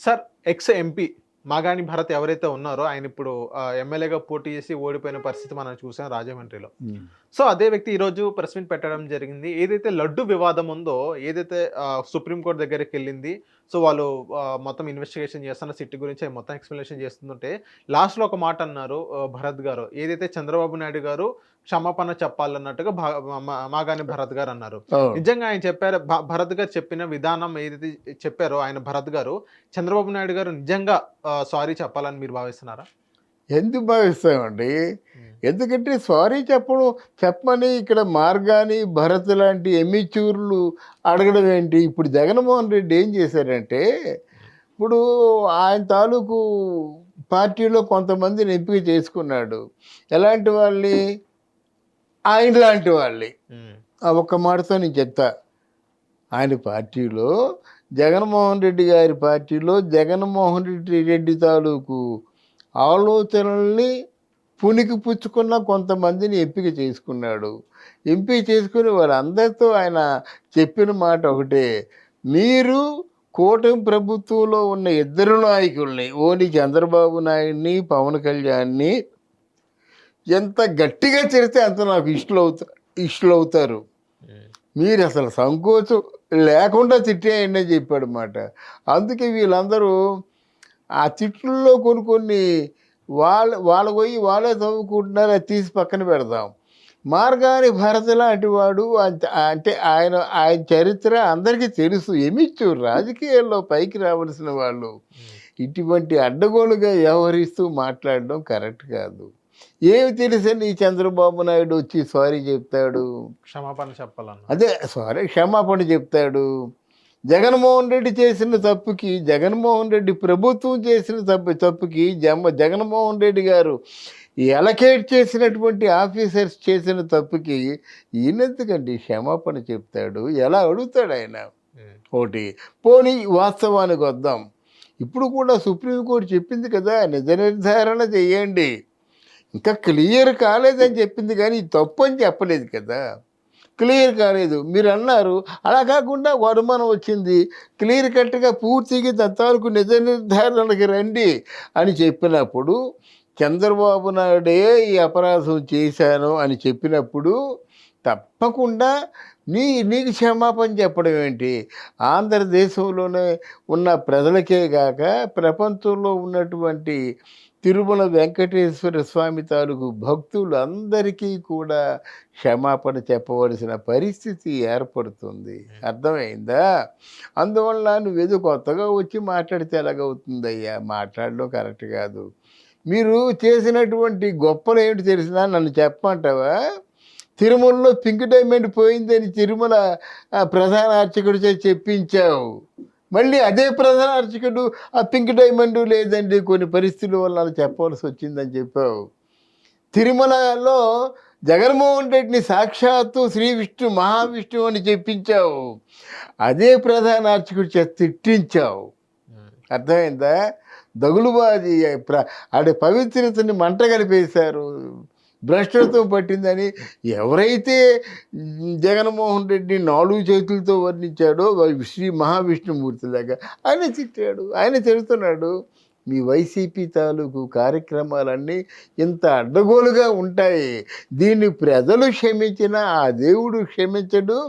Sir ex MP మాగాని భరత్ ఎవరైతే ఉన్నారో ఆయన ఇప్పుడు ఎమ్మెల్యేగా పోటీ చేసి ఓడిపోయిన పరిస్థితి మనం చూసాం రాజమండ్రిలో. సో అదే వ్యక్తి ఈ రోజు ప్రెస్ మీట్ పెట్టడం జరిగింది. ఏదైతే లడ్డు వివాదం ఉందో ఏదైతే సుప్రీంకోర్టు దగ్గరికి వెళ్ళింది సో వాళ్ళు మొత్తం ఇన్వెస్టిగేషన్ చేస్తున్న సిట్టి గురించి మొత్తం ఎక్స్ప్లెనేషన్ చేస్తుంటే లాస్ట్లో ఒక మాట అన్నారు భరత్ గారు. ఏదైతే చంద్రబాబు నాయుడు గారు క్షమాపణ చెప్పాలన్నట్టుగా మాగాని భరత్ గారు అన్నారు. నిజంగా ఆయన చెప్పారు భరత్ గారు చెప్పిన విధానం ఏదైతే చెప్పారో ఆయన భరత్ గారు చంద్రబాబు నాయుడు గారు నిజంగా సారీ చెప్పాలని మీరు భావిస్తున్నారా? ఎందుకు భావిస్తామండి? ఎందుకంటే సారీ చెప్పడం చెప్పమని ఇక్కడ మార్గాని భరత్ లాంటి ఎమ్మిచూర్లు అడగడం ఏంటి? ఇప్పుడు జగన్మోహన్ రెడ్డి ఏం చేశారంటే ఇప్పుడు ఆయన తాలూకు పార్టీలో కొంతమందిని ఎంపిక చేసుకున్నాడు. ఎలాంటి వాళ్ళని? ఆయన లాంటి వాళ్ళని. ఆ ఒక్క మాటతో నేను చెప్తా. ఆయన పార్టీలో జగన్మోహన్ రెడ్డి గారి పార్టీలో జగన్మోహన్ రెడ్డి రెడ్డి తాలూకు ఆలోచనల్ని పునికి పుచ్చుకున్న కొంతమందిని ఎంపిక చేసుకున్నాడు. ఎంపిక చేసుకుని వాళ్ళందరితో ఆయన చెప్పిన మాట ఒకటే మీరు కూటమి ప్రభుత్వంలో ఉన్న ఇద్దరు నాయకుల్ని ఓని చంద్రబాబు నాయుడిని పవన్ కళ్యాణ్ని ఎంత గట్టిగా చెడితే అంత నాకు ఇష్టలు అవుతా ఇష్టలు అవుతారు మీరు అసలు సంకోచం లేకుండా తిట్టేయండి అని చెప్పాడు మాట అందుకే వీళ్ళందరూ ఆ తిట్లలో కొన్ని కొన్ని వాళ్ళ వాళ్ళ పోయి వాళ్ళే చదువుకుంటున్నారు అది తీసి పక్కన పెడదాం. మార్గాని భరత లాంటి వాడు అంటే ఆయన ఆయన చరిత్ర అందరికీ తెలుసు. ఏమిచ్చు? రాజకీయాల్లో పైకి రావాల్సిన వాళ్ళు. ఇటువంటి అడ్డగోలుగా వ్యవహరిస్తూ మాట్లాడడం కరెక్ట్ కాదు. ఏమి తెలుసని ఈ చంద్రబాబు నాయుడు వచ్చి సారీ చెప్తాడు? క్షమాపణ చెప్పాలన్న. అదే సారీ క్షమాపణ చెప్తాడు. జగన్మోహన్ రెడ్డి చేసిన తప్పుకి జగన్మోహన్ రెడ్డి ప్రభుత్వం చేసిన తప్పు తప్పుకి జమ జగన్మోహన్ రెడ్డి గారు ఎలకేట్ చేసినటువంటి ఆఫీసర్స్ చేసిన తప్పుకి ఈయనెందుకండి క్షమాపణ చెప్తాడు? ఎలా అడుగుతాడు ఆయన? ఒకటి పోనీ వాస్తవానికి వద్దాం. ఇప్పుడు కూడా సుప్రీంకోర్టు చెప్పింది కదా నిజ నిర్ధారణ చేయండి. ఇంకా క్లియర్ కాలేదని చెప్పింది కానీ తప్పు అని చెప్పలేదు కదా. క్లియర్ కాలేదు. మీరు అన్నారు అలా కాకుండా అనుమానం వచ్చింది. క్లియర్ కట్గా పూర్తిగా తత్వాలకు నిజ నిర్ధారణకి రండి అని చెప్పినప్పుడు చంద్రబాబు నాయుడే ఈ అపరాధం చేశాను అని చెప్పినప్పుడు తప్పకుండా నీ నీకు క్షమాపణ చెప్పడం ఏంటి? ఆంధ్రదేశంలోనే ఉన్న ప్రజలకే కాక ప్రపంచంలో ఉన్నటువంటి తిరుమల వెంకటేశ్వర స్వామి తాలూకు భక్తులు అందరికీ కూడా క్షమాపణ చెప్పవలసిన పరిస్థితి ఏర్పడుతుంది. అర్థమైందా? అందువల్ల నువ్వేదో కొత్తగా వచ్చి మాట్లాడితే ఎలాగవుతుందయ్యా? మాట్లాడడం కరెక్ట్ కాదు. మీరు చేసినటువంటి గొప్పలు ఏమిటి తెలిసినా నన్ను చెప్పమంటావా? తిరుమలలో పింక్ డైమండ్ పోయిందని తిరుమల ప్రధాన అర్చకుడు చేత చెప్పించావు. మళ్ళీ అదే ప్రధాన అర్చకుడు ఆ పింక్ డైమండ్ లేదండి కొన్ని పరిస్థితుల వల్ల అలా చెప్పవలసి వచ్చిందని చెప్పావు. తిరుమలలో జగన్మోహన్ రెడ్డిని సాక్షాత్తు శ్రీ విష్ణు మహావిష్ణువు అని చెప్పించావు. అదే ప్రధాన అర్చకుడు చేత తిట్టించావు. అర్థమైందా? దగులుబాది ప్ర ఆడ పవిత్రతని మంట కలిపేశారు. భ్రష్టత్వం పట్టిందని ఎవరైతే జగన్మోహన్ రెడ్డి నాలుగు చేతులతో వర్ణించాడో వాడు శ్రీ మహావిష్ణుమూర్తిలాగా ఆయన తిట్టాడు ఆయన తిడుతున్నాడు. మీ వైసీపీ తాలూకు కార్యక్రమాలన్నీ ఇంత అడ్డగోలుగా ఉంటాయి. దీన్ని ప్రజలు క్షమించినా ఆ దేవుడు క్షమించడు.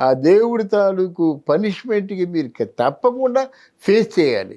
ఆ దేవుడి తాలూకు పనిష్మెంట్కి మీరు తప్పకుండా ఫేస్ చేయాలి.